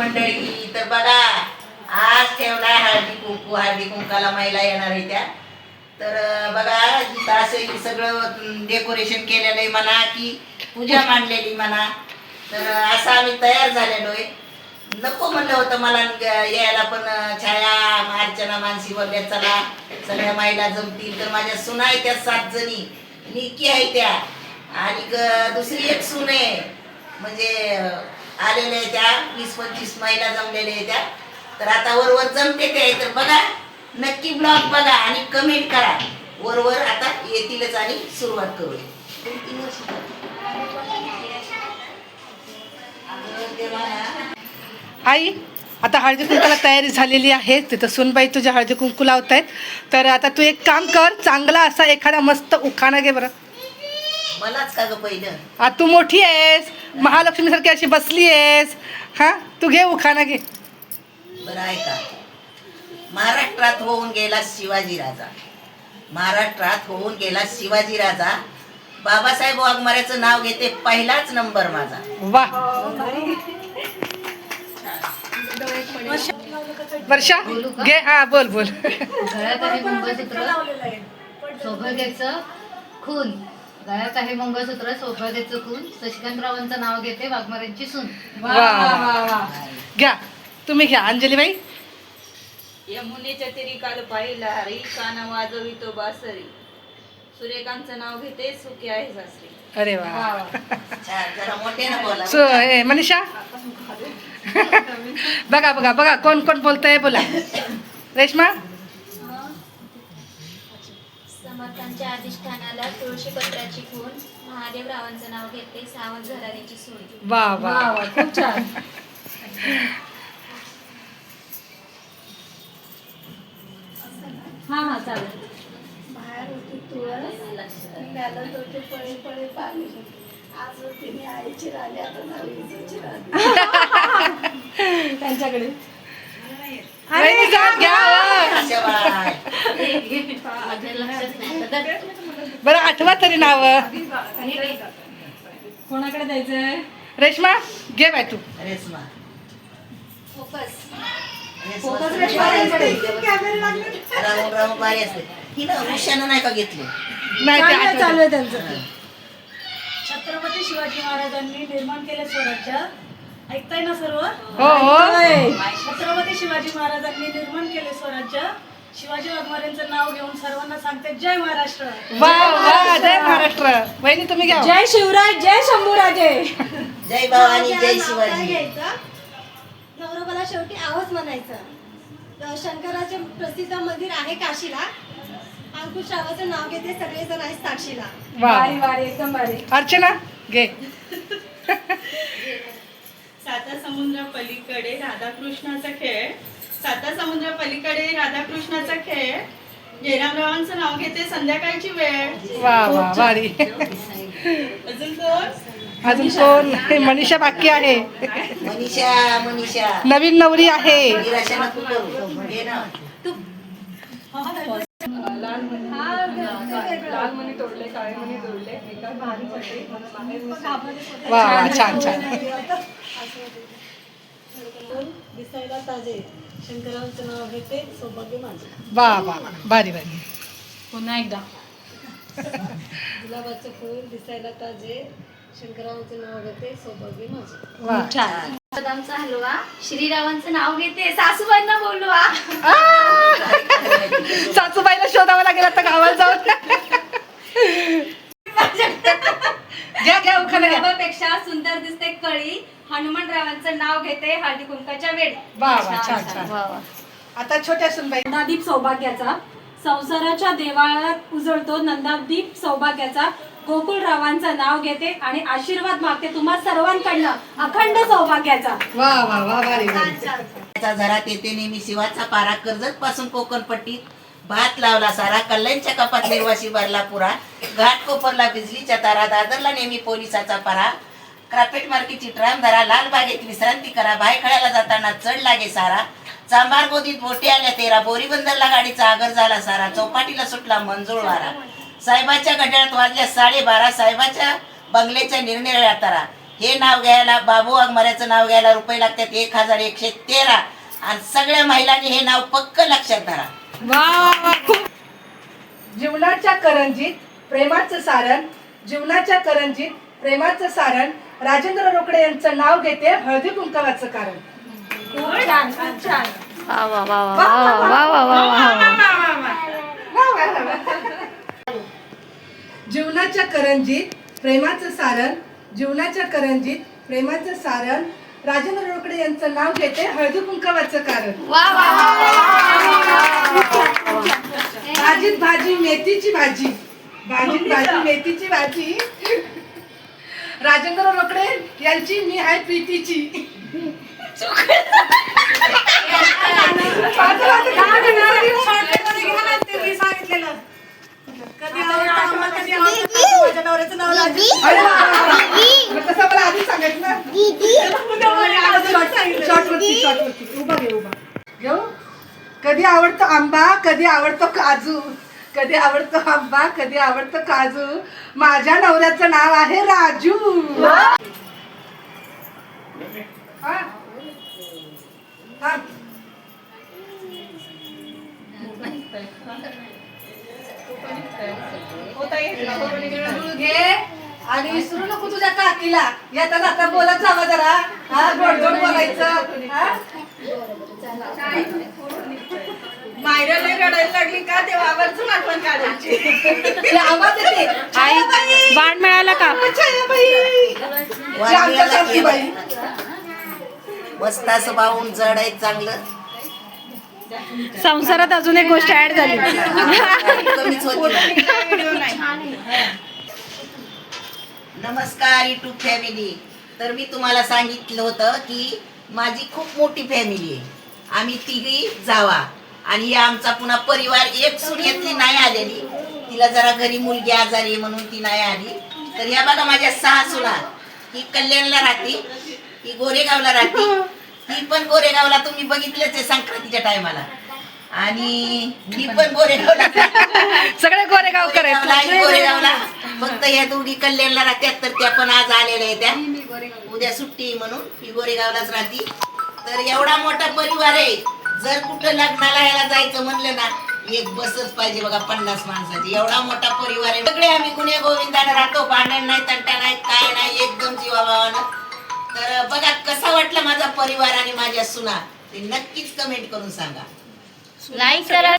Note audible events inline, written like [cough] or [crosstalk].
मंडळी तर बघा आज ठेवलाय हळदी कुंकू हळदी कुंकाला महिला येणार आहे त्या. तर बघा असं सगळं डेकोरेशन केलेलं आहे म्हणा की पूजा मांडलेली म्हणा. तर असं आम्ही तयार झालेलो आहे. नको म्हणलं होतं मला यायला पण छाया अर्चना मानसी वगैरे चला सगळ्या महिला जमतील. तर माझ्या सुना आहे त्या सात जणी. निकी आहे त्या. आणि ग- दुसरी एक सून आहे. म्हणजे आलेल्या आहे त्या वीस पंचवीस महिला जमलेल्या आहे त्या. तर आता वरवर जमते ते तर बघा नक्की ब्लॉग बघा आणि कमेंट करा. वरवर आता येतीलच आणि सुरुवात करूया. दोन तीन वर्ष आई आता हळदी कुंकूला तयारी झालेली आहे. तिथं सुनबाई तुझ्या हळदी कुंकू लावत आहेत तर आता तू एक काम कर चांगला असा एखादा मस्त उखाणा घे बरं. मलाच का ग पहिलं? आ तू मोठी आहेस. महालक्ष्मीसारखी अशी बसली आहेस. हां? तू घे उखाणा घे. बरं ऐका. महाराष्ट्रात होऊन गेला शिवाजी राजा. महाराष्ट्रात होऊन गेला शिवाजी राजा. बाबासाहेब वाघमाऱ्याचं नाव घेते पहिलाच नंबर माझा. वा. वर्षा घे. हा बोल बोल. मंगळसूत्र सौभाग्याचं खून. गळ्यात आहे मंगळसूत्र सौभाग्याचं खून शशिकांतरावांचं नाव घेते वाघमाऱ्यांची सून. वा वा घ्या. तुम्ही घ्या अंजलीबाई. यमुनेच्या तिरी काल पाहिला हरी काना वाजवितो बासरी. सूर्यकांतचं नाव घेते सुखी आहे सासरी. अरे वा. सो हे मनीषा? बघा बघा बघा कोण कोण बोलतंय बोला. रेश्मा? समर्थांच्या तुळशी पत्राची खून महादेव रावांचं नाव घेते सावंत घराण्याची सून वा वा. खूप छान. हा हा चालेल. बाहेर होती तुळस निघालं तर ते पळे पळे पाणी आज तिने आईची राणी आता झाली इजेची राणी. त्यांच्याकडे. वहिनी जात घ्या. शाबास. माझ्या लक्षात नाही. आता बरं आठवा तरी नाव. कोणाकडे द्यायचंय रेश्मा घे बाय तू. रेश्मा. फोकस. नाही का घेतली? नाही ते आठवतं. छत्रपती शिवाजी महाराजांनी निर्माण केले स्वराज्य. ऐकताय ना सर्व? हो हो. छत्रपती शिवाजी महाराजांनी निर्माण केले स्वराज्य. शिवाजी वाघमारेंचं नाव घेऊन सर्वांना सांगते जय महाराष्ट्र. वा वा जय महाराष्ट्र. वहिनी तुम्ही घ्या. जय शिवराय जय शंभूराजे. जय भवानी जय शिवाजी. नवरोबाला शेवटी आवाज म्हणायचं. शंकराचे प्रसिद्ध मंदिर आहे काशीला. अंकुश रावाचं नाव घेते सगळेजण आहेत साक्षीला. वा. वारी एकदम भारी. अर्चना घे. [laughs] साता समुद्र पलीकडे राधाकृष्णाचा खेळ. साता समुद्र पलीकडे राधाकृष्णाचा खेळ. जयरामरावांचं नाव घेते संध्याकाळची वेळ. वा वा वारी अजून कोण? अजून कोण? मनीषा बाकी आहे. मनीषा मनीषा. नवीन नवरी आहे. वा छान छान. दिसायला ताजे शंकरांचं नाव घेते सौभाग्य माझे. वा वा वा. भारी भारी. पुन्हा एकदा. गुलाबाचं फूल दिसायला ताजे शंकरांचं नाव घेते सौभाग्य माझे. वा. छान. बदामचा हलवा. श्रीरावांचं नाव घेते सासूबाईंना बोलवा. सासूबाईला शोधावं लागेल आता गावाला जाऊन. [laughs] घ्या घ्या उखाणा घ्या. पेक्षा सुंदर दिसते कळी. हनुमानरावांचं नाव घेते हळदी कुंकाच्या वेळी. वा वा छान छान आता छोट्या सुनबाई. नंदादीप सौभाग्याचा संसाराच्या देवाळात उजळतो नंदादीप सौभाग्याचा. गोकुळरावांचं नाव घेते आणि आशीर्वाद मागते तुम्हा सर्वांकडनं. अखंड सौभाग्याचा. वा वा वा भारी त्याचा घरात येते नेहमी शिवाचा पारा. कर्जत पासून कोकणपट्टीत भात लावला सारा. कल्याणच्या कपात निर्वासी भरला पुरा. घाट कोपरला बिजलीच्या तारा. दादरला नेहमी पोलिसाचा पारा. क्रापेट मार्केटची ट्राम धरा लाल बागेत विश्रांती करा भायखळ्याला जाताना चढ लागे सारा. चांभार गोदीत बोटे आल्या तेरा बोरीबंदरला गाडीचा आगर झाला सारा. चौपाटीला सुटला मंजूळ वारा. साहेबाच्या गड्याळात वाजल्या साडेबारा साहेबाच्या बंगल्याच्या निरनिराळ्या तारा हे नाव घ्यायला बाबू वाघमाऱ्याचं नाव घ्यायला रुपये लागतात एक हजार एकशे तेरा. आणि सगळ्या महिलांनी हे नाव पक्क लक्षात धरा. वा खूप. जीवनाच्या करंजीत प्रेमाचं सारण जीवनाच्या करंजीत प्रेमाचं सारण राजेंद्र रोकडे यांचं नाव घेते हळदी कुंकवाचं कारण खूप छान खूप छान वा वा वा वा वा वा वा वा वा जीवनाच्या करंजीत प्रेमाचं सारण जीवनाच्या करंजीत प्रेमाचं सारण राजेंद्र रोकडे यांचं नाव घेते हळदी कुंकवाचं कारण भाजीत भाजी मेथीची भाजी भाजीत भाजी मेथीची भाजी राजेंद्र रोकडे यांची मी आहे प्रीतीची. अरे वा, तसं मला आधी सांगायचं ना शॉर्ट वरती शॉर्ट वरती उभा घे उभा घेऊ कधी आवडतो आंबा कधी आवडतो काजू? कधी आवडतो आंबा कधी आवडतो काजू? माझ्या नवऱ्याचं नाव आहे राजू. घे आणि विसरू नको तुझ्या काकीला. येता जाता बोलत जावा जरा. हा गोड गोड बोलायचं हा? रडायला लागली का तेव्हा आवर्जून आठवण काढायची. आवाज येते. आई बाण मिळाला का? छायाबाई! जी आमच्या सासूबाई. मस्त असं बाहून जड आहे चांगलं. संसारात अजून एक गोष्ट ऍड झाली. कमीच होती. नमस्कार युट्यूब फॅमिली तर मी तुम्हाला सांगितलं होतं की माझी खूप मोठी फॅमिली आहे. आम्ही तिघी जावा. आणि आमचा पुन्हा परिवार एक सुनेतली नाही आलेली. तिला जरा घरी मुलगी आजारी म्हणून ती नाही आली. तर ह्या बघा माझ्या सहा सुना. ही कल्याणला राहते ही गोरेगावला राहते. ही पण गोरेगावला तुम्ही बघितलेच आहे संक्रांतीच्या टायमाला. आणि मी पण गोरेगावला [laughs] सगळे गोरेगाव गोरेगावला फक्त ह्या दोघी कल्याणला राहत्यात तर त्या पण आज आलेल्या आहेत त्या. उद्या सुट्टी म्हणून ही गोरेगावलाच राहती. तर एवढा मोठा परिवार आहे. जर कुठं लग्नाला यायला जायचं म्हणलं ना एक बसच पाहिजे बघा पन्नास माणसाची. एवढा मोठा परिवार आहे. सगळे आम्ही गुन्हे गोविंदाने राहतो. भांडण नाही तंटा नाही काय नाही एकदम जीवाभावानं. तर बघा कसा वाटला माझा परिवार आणि माझ्या सुना? ते नक्कीच कमेंट करून सांगा. लाईक करा.